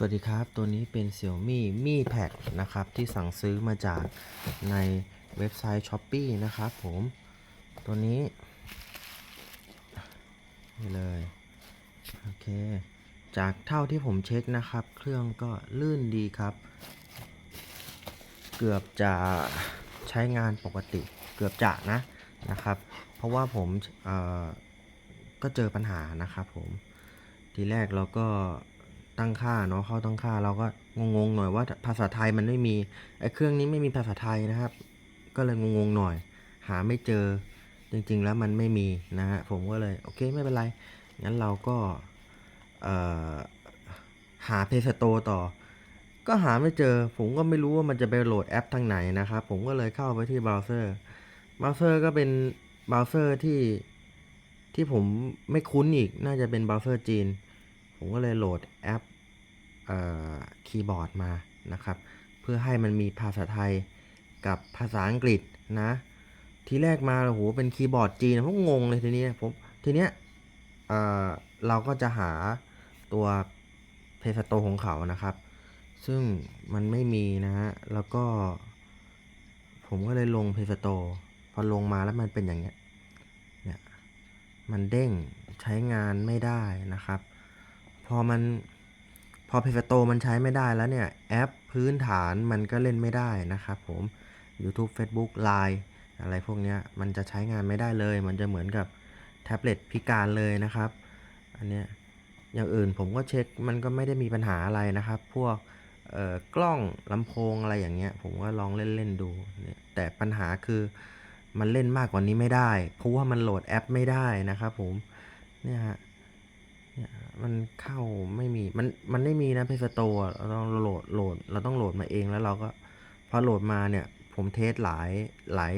สวัสดีครับ ตัวนี้เป็น Xiaomi Mi Pad นะครับ ที่สั่งซื้อมาจากในเว็บไซต์ Shopee นะครับผม ตัวนี้ นี่เลย โอเค จากเท่าที่ผมเช็คนะครับ เครื่องก็ลื่นดีครับ เกือบจะใช้งานปกติ เกือบจะนะนะครับ เพราะว่าผมเออก็เจอปัญหานะครับผม ทีแรกเราก็ ตั้งค่าเนาะเข้าตั้งค่าเราก็งงๆหน่อยว่าภาษาไทยมันไม่มีไอ้เครื่องนี้ไม่มีภาษาไทยนะครับ ก็เลยงงๆหน่อย หาไม่เจอจริงๆแล้วมันไม่มีนะฮะผมก็เลยโอเคไม่เป็นไรงั้นเราก็หาเพจสโตต่อ ก็หาไม่เจอ ผมก็ไม่รู้ว่ามันจะไปโหลดแอปทางไหนนะครับ ผมก็เลยเข้าไปที่เบราว์เซอร์เบราว์เซอร์ก็เป็นเบราว์เซอร์ที่ที่ผมไม่คุ้นอีกน่าจะเป็นเบราว์เซอร์จีน ผมก็เลยโหลดแอปคีย์บอร์ดมานะครับ เพื่อให้มันมีภาษาไทยกับภาษาอังกฤษนะ ทีแรกมาโอ้โหเป็นคีย์บอร์ดจีนผมงงเลยทีนี้ผมทีเนี้ยเเราก็จะหาตัวเพสโตของเขานะครับ ซึ่งมันไม่มีนะฮะแล้วก็ ผมก็เลยลงเพสโตพอลงมาแล้วมันเป็นอย่างเงี้ยเนี่ยมันเด้งใช้งานไม่ได้นะครับ พอมันพอเพจสโตมันใช้ไม่ได้แล้วเนี่ย แอปพื้นฐานมันก็เล่นไม่ได้นะครับผม YouTube Facebook Line อะไรพวกนี้มันจะใช้งานไม่ได้เลย มันจะเหมือนกับแท็บเล็ตพิการเลยนะครับ อันเนี้ยอย่างอื่นผมก็เช็คมันก็ไม่ได้มีปัญหาอะไรนะครับ พวกกล้องลำโพงอะไรอย่างเงี้ย ผมก็ลองเล่นๆดูเนี่ยแต่ปัญหาคือมันเล่นมากกว่านี้ไม่ได้ เพราะว่ามันโหลดแอปไม่ได้นะครับผมเนี่ยฮะ มันเข้าไม่มี มันมันไม่มีนะเพจสโตเราต้องโหลดโหลด เราต้องโหลดมาเองแล้วเราก็พอโหลดมาเนี่ย ผมเทสหลายหลาย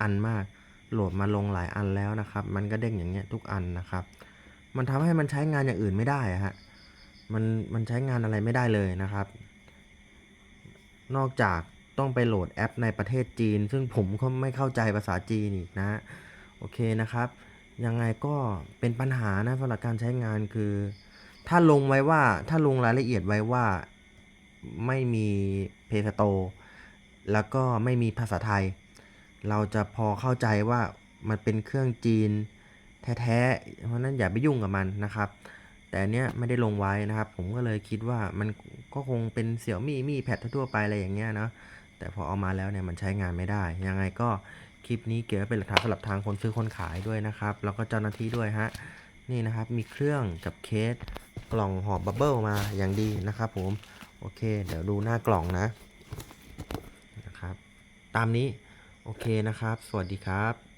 อันมาก โหลดมาลงหลายอันแล้วนะครับ มันก็เด้งอย่างเงี้ยทุกอันนะครับ มันทำให้มันใช้งานอย่างอื่นไม่ได้ฮะมันมันใช้งานอะไรไม่ได้เลยนะครับ นอกจากต้องไปโหลดแอปในประเทศจีน ซึ่งผมก็ไม่เข้าใจภาษาจีนอีกนะ โอเคนะครับ ยังไงก็เป็นปัญหานะสำหรับการใช้งานคือ ถ้าลงไว้ว่าถ้าลงรายละเอียดไว้ว่าไม่มีเพจสโตแล้วก็ไม่มีภาษาไทย เราจะพอเข้าใจว่ามันเป็นเครื่องจีนแท้ๆ เพราะนั้นอย่าไปยุ่งกับมันนะครับ แต่เนี้ยไม่ได้ลงไว้นะครับ ผมก็เลยคิดว่ามันก็คงเป็นเสี่ยวมี่มี่แพดทั่วไปอะไรอย่างเงี้ยเนาะแต่พอเอามาแล้วเนี่ยมันใช้งานไม่ได้ ยังไงก็ ลิปนี้เก็บไว้เป็นหลักฐานสำหรับทางคนซื้อคนขายด้วยนะครับ แล้วก็เจ้าหน้าที่ด้วยฮะ นี่นะครับ มีเครื่องกับเคสกล่องหอบบับเบิลมาอย่างดีนะครับผม โอเค เดี๋ยวดูหน้ากล่องนะ นะครับ ตามนี้ โอเคนะครับ สวัสดีครับ